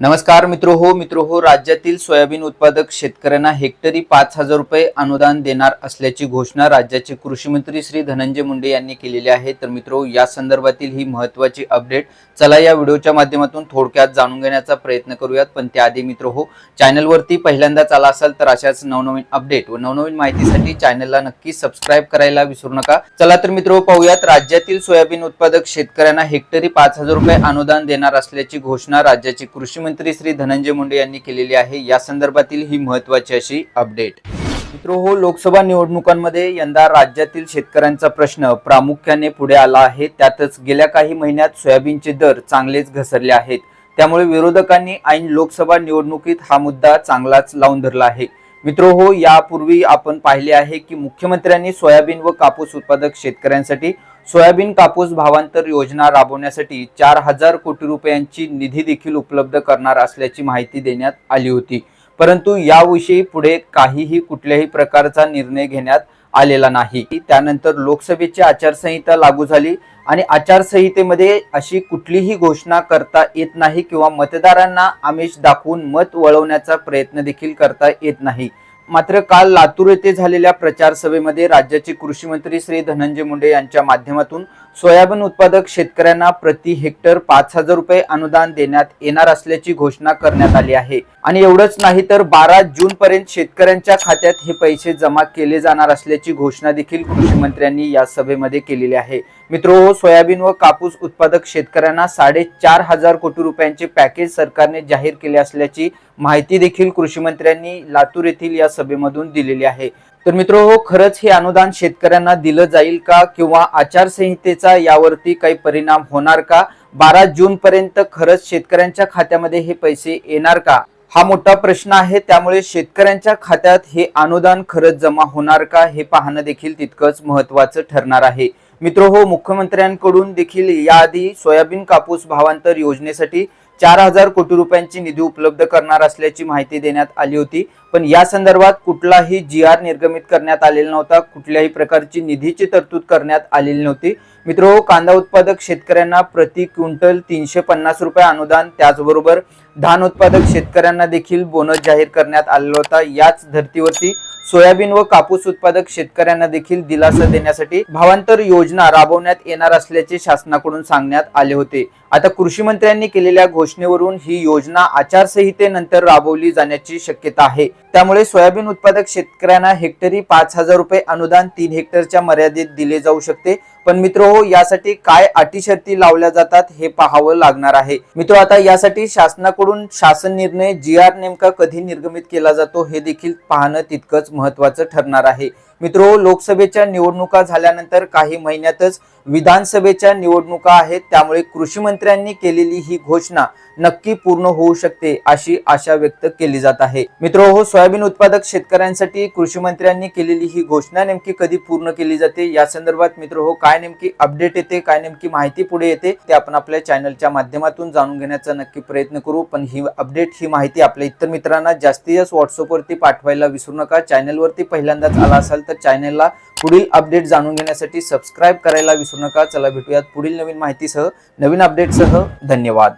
नमस्कार मित्र हो मित्र हो राज्यातील सोयाबीन उत्पादक शेतकऱ्यांना हेक्टरी पाच हजार रुपये अनुदान देणार असल्याची घोषणा राज्याचे कृषी मंत्री श्री धनंजय मुंडे यांनी केलेली आहे. तर मित्रो या संदर्भातील ही महत्वाची अपडेट चला या व्हिडिओच्या माध्यमातून थोडक्यात जाणून घेण्याचा प्रयत्न करूयात. पण त्याआधी मित्र हो चॅनलवरती पहिल्यांदाच आला असाल तर अशाच नवनवीन अपडेट व नवनवीन माहितीसाठी चॅनलला नक्की सबस्क्राईब करायला विसरू नका. चला तर मित्र पाहूयात राज्यातील सोयाबीन उत्पादक शेतकऱ्यांना हेक्टरी पाच हजार रुपये अनुदान देणार असल्याची घोषणा राज्याचे कृषी मंत्री श्री धनंजय मुंडे यांनी केलेली आहे. या संदर्भातील ही महत्वाची अशी अपडेट मित्रो हो लोकसभा निवडणुकांमध्ये यंदा राज्यातील शेतकऱ्यांचा प्रश्न प्रामुख्याने पुढे आला आहे. त्यातच गेल्या काही महिन्यात सोयाबीनचे दर चांगलेच घसरले आहेत. त्यामुळे विरोधकांनी ऐन लोकसभा निवडणुकीत हा मुद्दा चांगलाच लावून धरला आहे. मित्रो हो यापूर्वी आपण पाहिले आहे की मुख्यमंत्र्यांनी सोयाबीन व कापूस उत्पादक शेतकऱ्यांसाठी सोयाबीन कापूस भावांतर योजना राबवण्यासाठी चार हजार कोटी रुपयांची निधी देखील उपलब्ध करणार असल्याची माहिती देण्यात आली होती. परंतु याविषयी पुढे काहीही कुठल्याही प्रकारचा निर्णय घेण्यात आलेला नाही. त्यानंतर लोकसभेची आचारसंहिता लागू झाली आणि आचारसंहितेमध्ये अशी कुठलीही घोषणा करता येत नाही किंवा मतदारांना आमिष दाखवून मत वळवण्याचा प्रयत्न देखील करता येत नाही. मात्र काल लातूर येथे झालेल्या प्रचार सभेमध्ये राज्याचे कृषी मंत्री श्री धनंजय मुंडे यांच्या माध्यमातून सोयाबीन उत्पादक शेतकऱ्यांना प्रति हेक्टर पाच हजार रुपये अनुदान देण्यात येणार असल्याची घोषणा करण्यात आली आहे. आणि एवढंच नाही तर बारा जून पर्यंत शेतकऱ्यांच्या खात्यात हे पैसे जमा केले जाणार असल्याची घोषणा देखील कृषी मंत्र्यांनी या सभेमध्ये केलेली आहे. मित्रो सोयाबीन व कापूस उत्पादक शेतकऱ्यांना साडेचार हजार कोटी रुपयांचे पॅकेज सरकारने जाहीर केले असल्याची माहिती देखील कृषी मंत्र्यांनी लातूर येथील या सभेमधून दिलेली आहे. तर मित्र हो खरंच हे अनुदान शेतकऱ्यांना दिलं जाईल का? किंवा आचारसंहितेचा यावरती काही परिणाम होणार का? बारा जून पर्यंत खरंच शेतकऱ्यांच्या खात्यामध्ये हे पैसे येणार का? हा मोठा प्रश्न आहे. त्यामुळे शेतकऱ्यांच्या खात्यात हे अनुदान खरंच जमा होणार का? हे पाहणं देखील तितकंच महत्वाचं ठरणार आहे. मित्र हो मुख्यमंत्र्यांकडून देखील याआधी सोयाबीन कापूस भावांतर योजनेसाठी चार हजार कोटी रुपयांची निधी उपलब्ध करणार असल्याची माहिती देण्यात आली होती. पण या संदर्भात कुठलाही जी आर निर्गमित करण्यात आलेला नव्हता. कुठल्याही प्रकारची निधीची तरतूद करण्यात आलेली नव्हती. मित्र कांदा उत्पादक शेतकऱ्यांना प्रति क्विंटल तीनशे पन्नास रुपये अनुदान त्याचबरोबर धान उत्पादक शेतकऱ्यांना देखील बोनस जाहीर करण्यात आलेला होता. याच धर्तीवरती सोयाबीन व कापूस उत्पादक शेतकऱ्यांना देखील दिलासा देण्यासाठी भावांतर योजना राबवण्यात येणार असल्याचे शासनाकडून सांगण्यात आले होते. आता कृषी मंत्र्यांनी केलेल्या घोषणेवरून ही योजना आचारसंहितेनंतर राबवली जाण्याची शक्यता आहे. त्यामुळे सोयाबीन उत्पादक शेतकऱ्यांना हेक्टरी पाच हजार रुपये अनुदान तीन हेक्टरच्या मर्यादेत दिले जाऊ शकते. पण मित्र हो यासाठी काय अटी शर्ती लावल्या जातात हे पाहावं लागणार आहे. मित्र आता यासाठी शासनाकडून शासन निर्णय जी आर नेमका कधी निर्गमित केला जातो हे देखील पाहणं तितकंच महत्वाचं ठरणार आहे. मित्र लोकसभेच्या निवडणुका झाल्यानंतर काही महिन्यातच विधानसभेच्या निवडणुका आहेत. त्यामुळे कृषी मंत्र्यांनी केलेली ही घोषणा नक्की पूर्ण होऊ शकते अशी आशा व्यक्त केली जात आहे. मित्र हो सोयाबीन उत्पादक शेतकऱ्यांसाठी कृषी मंत्र्यांनी केलेली ही घोषणा नेमकी कधी पूर्ण केली जाते? या संदर्भात मित्र हो काय नेमकी अपडेट येते काय नेमकी माहिती पुढे येते ते आपण आपल्या चॅनलच्या माध्यमातून जाणून घेण्याचा नक्की प्रयत्न करू. पण ही अपडेट ही माहिती आपल्या इतर मित्रांना जास्तीत जास्त व्हॉट्सअपवरती पाठवायला विसरू नका. चॅनलवरती पहिल्यांदाच आला असाल तर चॅनेलला पुढील अपडेट जाणून घेण्यासाठी सबस्क्राईब करायला विसरू नका. चला भेटूयात पुढील नवीन माहितीसह. नवीन अपडेटसह धन्यवाद.